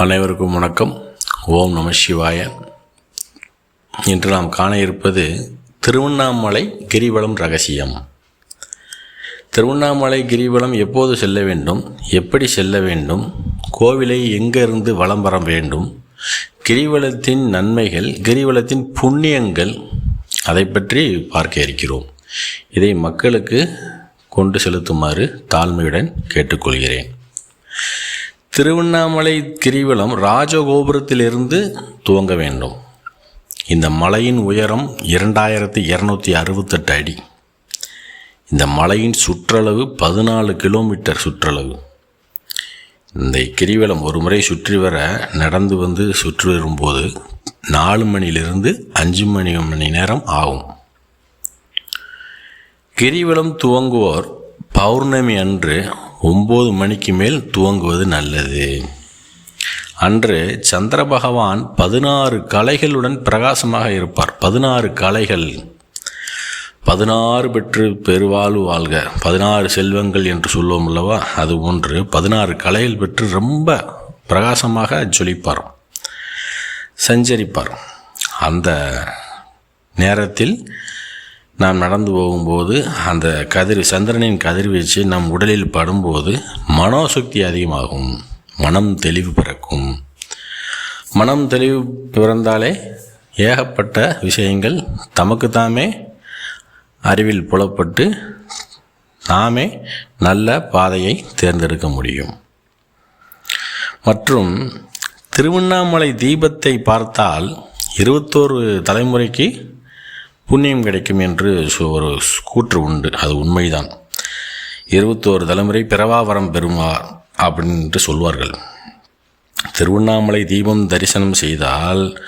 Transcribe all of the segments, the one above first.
அனைவருக்கும் வணக்கம். ஓம் நம சிவாய. இன்று நாம் காண இருப்பது திருவண்ணாமலை கிரிவலம் ரகசியம். திருவண்ணாமலை கிரிவலம் எப்போது செல்ல வேண்டும்? எப்படி செல்ல வேண்டும்? கோவிலை எங்கிருந்து வலம் வர வேண்டும்? கிரிவலத்தின் நன்மைகள் கிரிவலத்தின் புண்ணியங்கள் அதை பற்றி பார்க்க இருக்கிறோம். இதை மக்களுக்கு கொண்டு செலுத்துமாறு தாழ்மையுடன் கேட்டுக்கொள்கிறேன். திருவண்ணாமலை கிரிவலம் ராஜகோபுரத்திலிருந்து துவங்க வேண்டும். இந்த மலையின் உயரம் இரண்டாயிரத்தி இரநூத்தி அறுபத்தெட்டு அடி. இந்த மலையின் சுற்றளவு பதினாலு கிலோமீட்டர் சுற்றளவு. இந்த கிரிவலம் ஒரு முறை சுற்றி வர நடந்து வந்து சுற்றி வரும்போது நாலு மணிலிருந்து அஞ்சு மணி மணி நேரம் ஆகும். கிரிவலம் துவங்குவோர் பௌர்ணமி அன்று ஒம்பது மணிக்கு மேல் துவங்குவது நல்லது. அன்று சந்திர பகவான் பதினாறு கலைகளுடன் பிரகாசமாக இருப்பார். பதினாறு கலைகள். பதினாறு பெற்று பெருவாழ்வு வாழ்க. பதினாறு செல்வங்கள் என்று சொல்லுவோம் அல்லவா? அது ஒன்று. பதினாறு கலைகள் பெற்று ரொம்ப பிரகாசமாக ஜொலிப்பார். சஞ்சரிப்பார். அந்த நேரத்தில் நாம் நடந்து போகும்போது அந்த கதிர் சந்திரனின் கதிர்வீச்சு நம் உடலில் படும்போது மனோசக்தி அதிகமாகும். மனம் தெளிவு பிறக்கும். மனம் தெளிவு பிறந்தாலே ஏகப்பட்ட விஷயங்கள் தமக்கு தாமே அறிவில் புலப்பட்டு நாமே நல்ல பாதையை தேர்ந்தெடுக்க முடியும். மற்றும் திருவண்ணாமலை தீபத்தை பார்த்தால் இருபத்தோரு தலைமுறைக்கு புண்ணியம் கிடைக்கும் என்று சு- ஒரு கூற்று உண்டு. அது உண்மைதான். இருபத்தோரு தலைமுறை பிறவாவரம் பெறுமார் அப்படின்ட்டு சொல்வார்கள். திருவண்ணாமலை தீபம் தரிசனம் செய்தால்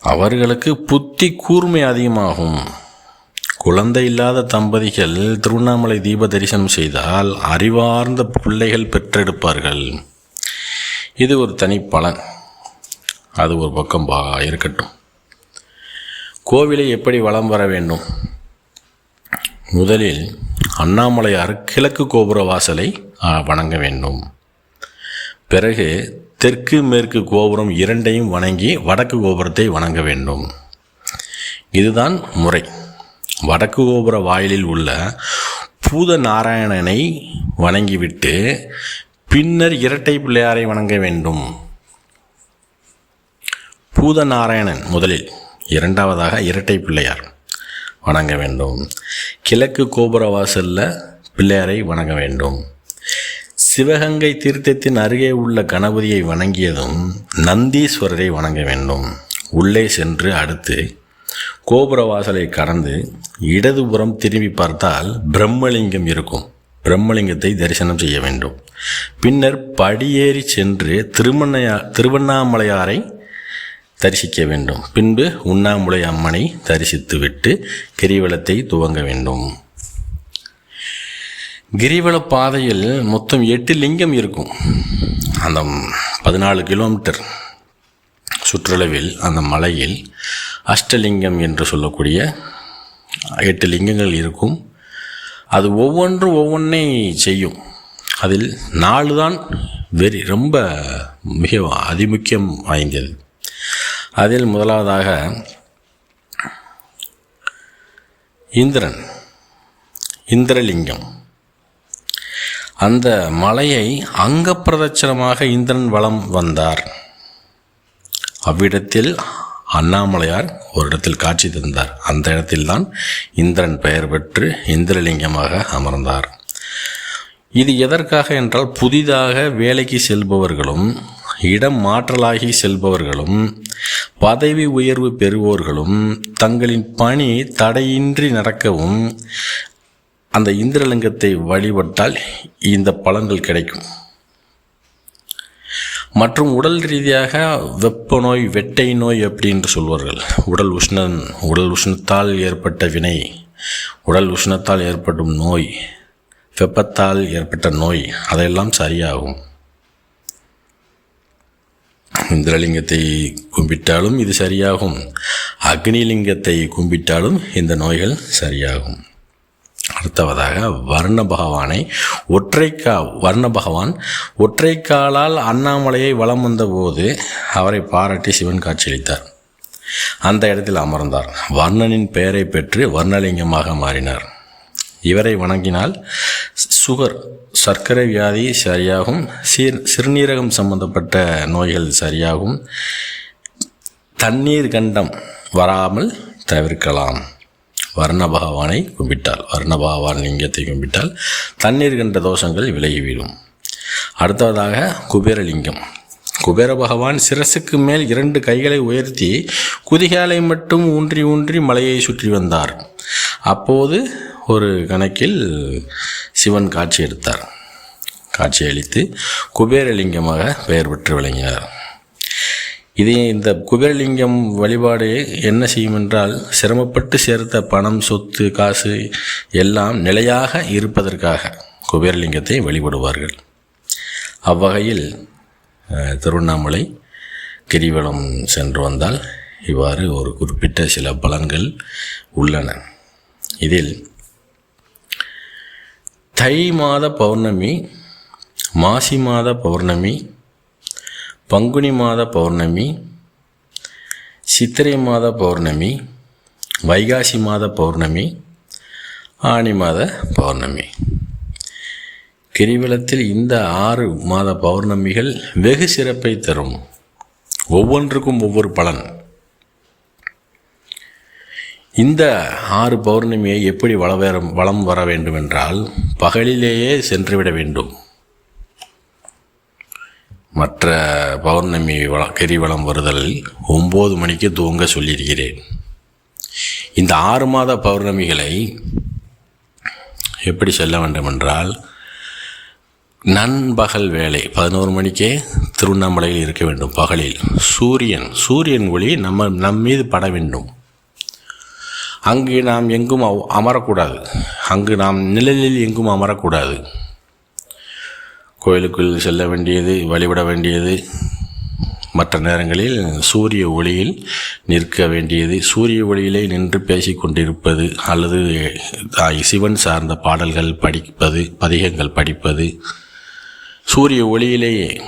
அவர்களுக்கு புத்தி கூர்மை அதிகமாகும். குழந்தை இல்லாத தம்பதிகள் திருவண்ணாமலை தீப தரிசனம் செய்தால் அறிவார்ந்த பிள்ளைகள் பெற்றெடுப்பார்கள். இது ஒரு தனி பலன் அது ஒரு பக்கம் பா இருக்கட்டும். கோவிலை எப்படி வலம் வர வேண்டும்? முதலில் அண்ணாமலையார் கிழக்கு கோபுர வாசலை வணங்க வேண்டும். பிறகு தெற்கு மேற்கு கோபுரம் இரண்டையும் வணங்கி வடக்கு கோபுரத்தை வணங்க வேண்டும். இதுதான் முறை. வடக்கு கோபுர வாயிலில் உள்ள பூத நாராயணனை வணங்கிவிட்டு பின்னர் இரட்டை பிள்ளையாரை வணங்க வேண்டும். பூதநாராயணன் முதலில். இரண்டாவதாக இரட்டை பிள்ளையார் வணங்க வேண்டும். கிழக்கு கோபுர வாசலில் பிள்ளையாரை வணங்க வேண்டும். சிவகங்கை தீர்த்தத்தின் அருகே உள்ள கணபதியை வணங்கியதும் நந்தீஸ்வரரை வணங்க வேண்டும். உள்ளே சென்று அடுத்து கோபுர வாசலை கடந்து இடதுபுறம் திரும்பி பார்த்தால் பிரம்மலிங்கம் இருக்கும். பிரம்மலிங்கத்தை தரிசனம் செய்ய வேண்டும். பின்னர் படியேறி சென்று திருமண்ணையா திருவண்ணாமலையாரை தரிசிக்க வேண்டும். பின்பு உண்ணாமுலை அம்மனை தரிசித்துவிட்டு கிரிவலத்தை துவங்க வேண்டும். கிரிவல பாதையில் மொத்தம் எட்டு லிங்கம் இருக்கும். அந்த பதினாலு கிலோமீட்டர் சுற்றளவில் அந்த மலையில் அஷ்டலிங்கம் என்று சொல்லக்கூடிய எட்டு லிங்கங்கள் இருக்கும். அது ஒவ்வொன்றும் ஒவ்வொன்றே செய்யும். அதில் நாலு தான் வெரி ரொம்ப மிக அதிமுக்கியம் வாய்ந்தது. அதில் முதலாவதாக இந்திரன் இந்திரலிங்கம். அந்த மலையை அங்கப்பிரதட்சணமாக இந்திரன் வளம் வந்தார். அவ்விடத்தில் அண்ணாமலையார் ஒரு இடத்தில் காட்சி தந்தார். அந்த இடத்தில்தான் இந்திரன் பெயர் பெற்று இந்திரலிங்கமாக அமர்ந்தார். இது எதற்காக என்றால் புதிதாக வேலைக்கு செல்பவர்களும் இடம் மாற்றலாகி செல்பவர்களும் பதவி உயர்வு பெறுவோர்களும் தங்களின் பணி தடையின்றி நடக்கவும் அந்த இந்திரலிங்கத்தை வழிபட்டால் இந்த பலன்கள் கிடைக்கும். மற்றும் உடல் ரீதியாக வெப்ப நோய் வெட்டை நோய் அப்படின்னு சொல்வார்கள். உடல் உஷ்ணன் உடல் உஷ்ணத்தால் ஏற்பட்ட வினை உடல் உஷ்ணத்தால் ஏற்படும் நோய் வெப்பத்தால் ஏற்பட்ட நோய் அதையெல்லாம் சரியாகும். இந்திரலிங்கத்தை கும்பிட்டாலும் இது சரியாகும். அக்னிலிங்கத்தை கும்பிட்டாலும் இந்த நோய்கள் சரியாகும். அடுத்தவதாக வர்ண பகவானை ஒற்றைக்கா வர்ண பகவான் ஒற்றைக்காலால் அண்ணாமலையை வலம் வந்தபோது அவரை பாராட்டி சிவன் காட்சியளித்தார். அந்த இடத்தில் அமர்ந்தார். வர்ணனின் பெயரை பெற்று வர்ணலிங்கமாக மாறினார். இவரை வணங்கினால் சுகர் சர்க்கரை வியாதி சரியாகும் சீர் சிறுநீரகம் சம்பந்தப்பட்ட நோய்கள் சரியாகும் தண்ணீர் கண்டம் வராமல் தவிர்க்கலாம். வர்ண பகவானை கும்பிட்டால் வர்ண பகவான் லிங்கத்தை கும்பிட்டால் தண்ணீர் கண்ட தோஷங்கள் விலகிவிடும். அடுத்ததாக குபேரலிங்கம். குபேர பகவான் சிரசுக்கு மேல் இரண்டு கைகளை உயர்த்தி குதிகாலை மட்டும் ஊன்றி ஊன்றி மலையை சுற்றி வந்தார். அப்போது ஒரு கணக்கில் சிவன் காட்சி எடுத்தார். காட்சியளித்து குபேரலிங்கமாக பெயர் பெற்று விளங்கினார். இதை இந்த குபேரலிங்கம் வழிபாடு என்ன செய்யும் என்றால் சிரமப்பட்டு சேர்த்த பணம் சொத்து காசு எல்லாம் நிலையாக இருப்பதற்காக குபேரலிங்கத்தை வழிபடுவார்கள். அவ்வகையில் திருவண்ணாமலை கிரிவலம் சென்று வந்தால் இவ்வாறு ஒரு குறிப்பிட்ட சில பலன்கள் உள்ளன. இதில் தை மாத பௌர்ணமி மாசி மாத பௌர்ணமி பங்குனி மாத பௌர்ணமி சித்திரை மாத பௌர்ணமி வைகாசி மாத பௌர்ணமி ஆனி மாத பௌர்ணமி. கிரிவலத்தில் இந்த ஆறு மாத பௌர்ணமிகள் வெகு சிறப்பை தரும். ஒவ்வொன்றுக்கும் ஒவ்வொரு பலன். இந்த ஆறு பௌர்ணமியை எப்படி வளவேற வளம் வர வேண்டும் என்றால் பகலிலேயே சென்றுவிட வேண்டும். மற்ற பௌர்ணமி வள கிரிவலம் வருதலில் ஒம்பது மணிக்கு தூங்க சொல்லியிருக்கிறேன். இந்த ஆறு மாத பௌர்ணமிகளை எப்படி செல்ல வேண்டும் என்றால் நண்பகல் வேலை பதினோரு மணிக்கே திருவண்ணாமலையில் இருக்க வேண்டும் பகலில். சூரியன் சூரியன் ஒளி நம்ம நம் மீது பட வேண்டும். அங்கு நாம் எங்கும் அவ்- அமரக்கூடாது. அங்கு நாம் நிழலில் எங்கும் அமரக்கூடாது. கோயிலுக்குள் செல்ல வேண்டியது வழிபட வேண்டியது. மற்ற நேரங்களில் சூரிய ஒளியில் நிற்க வேண்டியது. சூரிய ஒளியிலே நின்று பேசிக்கொண்டிருப்பது அல்லது சிவன் சார்ந்த பாடல்கள் படிப்பது பதிகங்கள் படிப்பது. சூரிய ஒளியிலேயே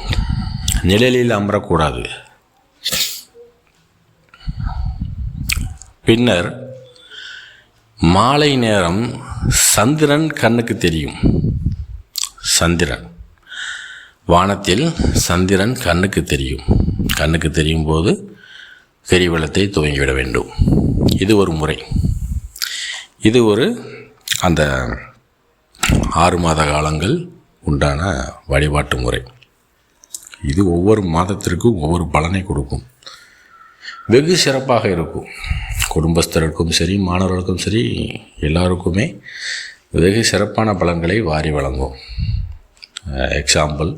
நிழலில் அமரக்கூடாது. பின்னர் மாலை நேரம் சந்திரன் கண்ணுக்கு தெரியும். சந்திரன். வானத்தில் சந்திரன் கண்ணுக்கு தெரியும். கண்ணுக்கு தெரியும் போது கிரிவலத்தை துவங்கிவிட வேண்டும். இது ஒரு முறை. இது ஒரு அந்த ஆறு மாத காலங்கள் உண்டான வழிபாட்டு முறை. இது ஒவ்வொரு மாதத்திற்கும் ஒவ்வொரு பலனை கொடுக்கும். வெகு சிறப்பாக இருக்கும். குடும்பஸ்தருக்கும் சரி மாணவர்களுக்கும் சரி எல்லாருக்குமே வெகு சிறப்பான பலன்களை வாரி வழங்கும். எக்ஸாம்பிள்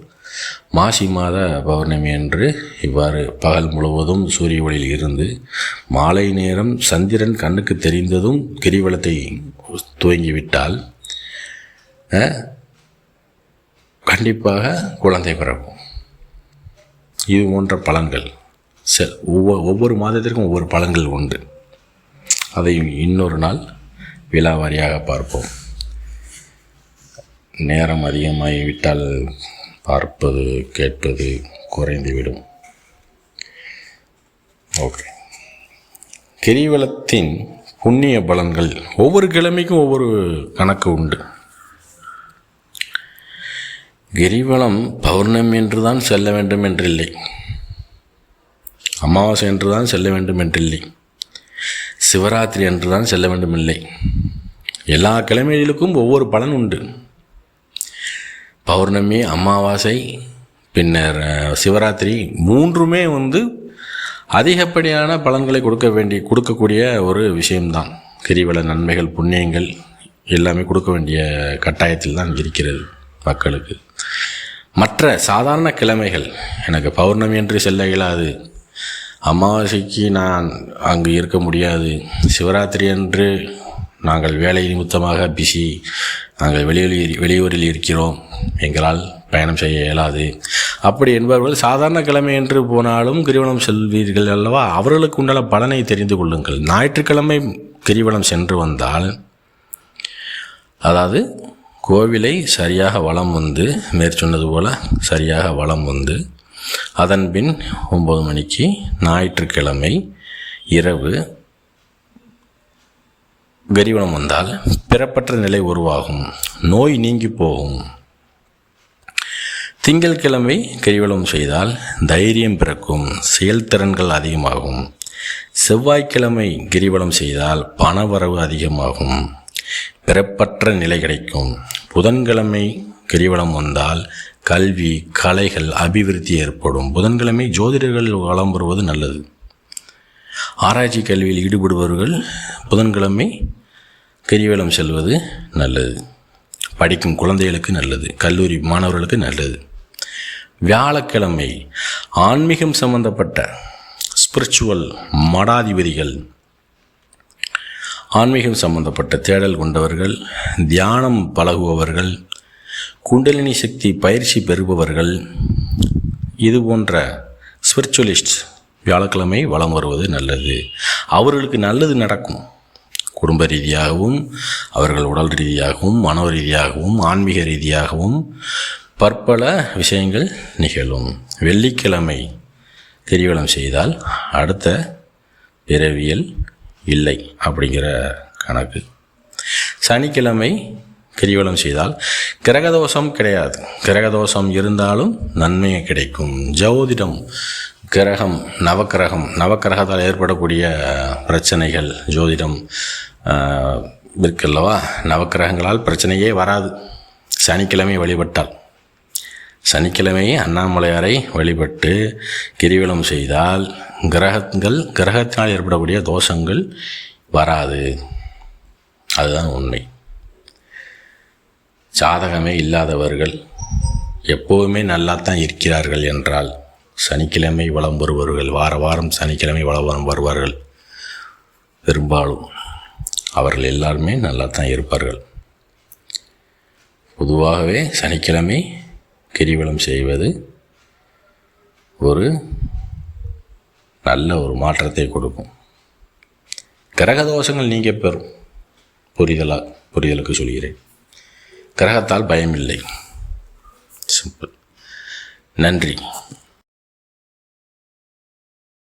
மாசி மாத பௌர்ணமி அன்று இவ்வாறு பகல் முழுவதும் சூரிய ஒளியில் இருந்து மாலை நேரம் சந்திரன் கண்ணுக்கு தெரிந்ததும் கிரிவலத்தை துவங்கிவிட்டால் கண்டிப்பாக குழந்தை பிறக்கும். இது போன்ற பலன்கள். செ ஒவ்வொரு ஒவ்வொரு மாதத்திற்கும் ஒவ்வொரு பலன்கள் உண்டு. அதையும் இன்னொரு நாள் விழாவாரியாக பார்ப்போம். நேரம் அதிகமாகிவிட்டால் பார்ப்பது கேட்பது குறைந்துவிடும். ஓகே. கிரிவலத்தின் புண்ணிய பலன்கள் ஒவ்வொரு கிழமைக்கும் ஒவ்வொரு கணக்கு உண்டு. கிரிவலம் பௌர்ணமி என்று தான் செல்ல வேண்டும் என்றில்லை அமாவாசை என்று தான் செல்ல வேண்டும் என்றில்லை சிவராத்திரி என்று தான் செல்ல வேண்டும் இல்லை எல்லா கிழமைகளுக்கும் ஒவ்வொரு பலன் உண்டு. பௌர்ணமி அமாவாசை பின்னர் சிவராத்திரி மூன்றுமே வந்து அதிகப்படியான பலன்களை கொடுக்க வேண்டி கொடுக்கக்கூடிய ஒரு விஷயம்தான். கிரிவல நன்மைகள் புண்ணியங்கள் எல்லாமே கொடுக்க வேண்டிய கட்டாயத்தில் தான் இருக்கிறது மக்களுக்கு. மற்ற சாதாரண கிழமைகள் எனக்கு பௌர்ணமி என்று செல்ல இயலாது. அமாவாசைக்கு நான் அங்கு இருக்க முடியாது. சிவராத்திரி அன்று நாங்கள் வேலை நிமித்தமாக பிஸி நாங்கள் வெளியூரில் வெளியூரில் இருக்கிறோம். எங்களால் பயணம் செய்ய இயலாது. அப்படி என்பவர்கள் சாதாரண கிழமை என்று போனாலும் கிரிவலம் செல்வீர்கள் அல்லவா? அவர்களுக்கு உண்டான பலனை தெரிந்து கொள்ளுங்கள். ஞாயிற்றுக்கிழமை கிரிவலம் சென்று வந்தால் அதாவது கோவிலை சரியாக வளம் வந்து மேற்சொன்னது போல் சரியாக வளம் வந்து அதன் பின் ஒம்பது மணிக்கு ஞாயிற்றுக்கிழமை இரவு கரிவலம் வந்தால் பிறப்பற்ற நிலை உருவாகும். நோய் நீங்கி போகும். திங்கட்கிழமை கிரிவலம் செய்தால் தைரியம் பிறக்கும். செயல்திறன்கள் அதிகமாகும். செவ்வாய்க்கிழமை கிரிவலம் செய்தால் பணவரவு அதிகமாகும். பிறப்பற்ற நிலை கிடைக்கும். புதன்கிழமை கிரிவலம் வந்தால் கல்வி கலைகள் அபிவிருத்தி ஏற்படும். புதன்கிழமை ஜோதிடர்கள் வளம் வருவது நல்லது. ஆராய்ச்சி கல்வியில் ஈடுபடுபவர்கள் புதன்கிழமை கிரிவலம் செல்வது நல்லது. படிக்கும் குழந்தைகளுக்கு நல்லது. கல்லூரி மாணவர்களுக்கு நல்லது. வியாழக்கிழமை ஆன்மீகம் சம்பந்தப்பட்ட ஸ்பிரிச்சுவல் மடாதிபதிகள் ஆன்மீகம் சம்பந்தப்பட்ட தேடல் கொண்டவர்கள் தியானம் பழகுபவர்கள் குண்டலினி சக்தி பயிற்சி பெறுபவர்கள் இது போன்ற ஸ்பிரிச்சுவலிஸ்ட் வியாழக்கிழமை வலம் வருவது நல்லது. அவர்களுக்கு நல்லது நடக்கும். குடும்ப ரீதியாகவும் அவர்கள் உடல் ரீதியாகவும் மனோ ரீதியாகவும் ஆன்மீக ரீதியாகவும் பற்பல விஷயங்கள் நிகழும். வெள்ளிக்கிழமை கிரிவலம் செய்தால் அடுத்த பிறவியல் இல்லை அப்படிங்கிற கணக்கு. சனிக்கிழமை கிரிவலம் செய்தால் கிரகதோஷம் கிடையாது. கிரகதோஷம் இருந்தாலும் நன்மை கிடைக்கும். ஜோதிடம் கிரகம் நவக்கிரகம் நவக்கிரகத்தால் ஏற்படக்கூடிய பிரச்சனைகள் ஜோதிடம் இருக்குல்லவா நவக்கிரகங்களால் பிரச்சனையே வராது. சனிக்கிழமை வழிபட்டால். சனிக்கிழமை அண்ணாமலையாரை வழிபட்டு கிரிவலம் செய்தால் கிரகங்கள் கிரகத்தினால் ஏற்படக்கூடிய தோஷங்கள் வராது. அதுதான் உண்மை. சாதகமே இல்லாதவர்கள் எப்போவுமே நல்லா தான் இருக்கிறார்கள் என்றால் சனிக்கிழமை வளம் வருபவர்கள் வார வாரம் சனிக்கிழமை வளம் வருவார்கள். பெரும்பாலும் அவர்கள் எல்லாருமே நல்லா தான் இருப்பார்கள். பொதுவாகவே சனிக்கிழமை கிரிவலம் செய்வது ஒரு நல்ல ஒரு மாற்றத்தை கொடுக்கும். கிரக தோஷங்கள் நீங்கள் பெறும். புரிதலாக புரிதலுக்கு சொல்கிறேன். கிரகத்தால் பயமில்லை. சிம்பிள் நன்றி.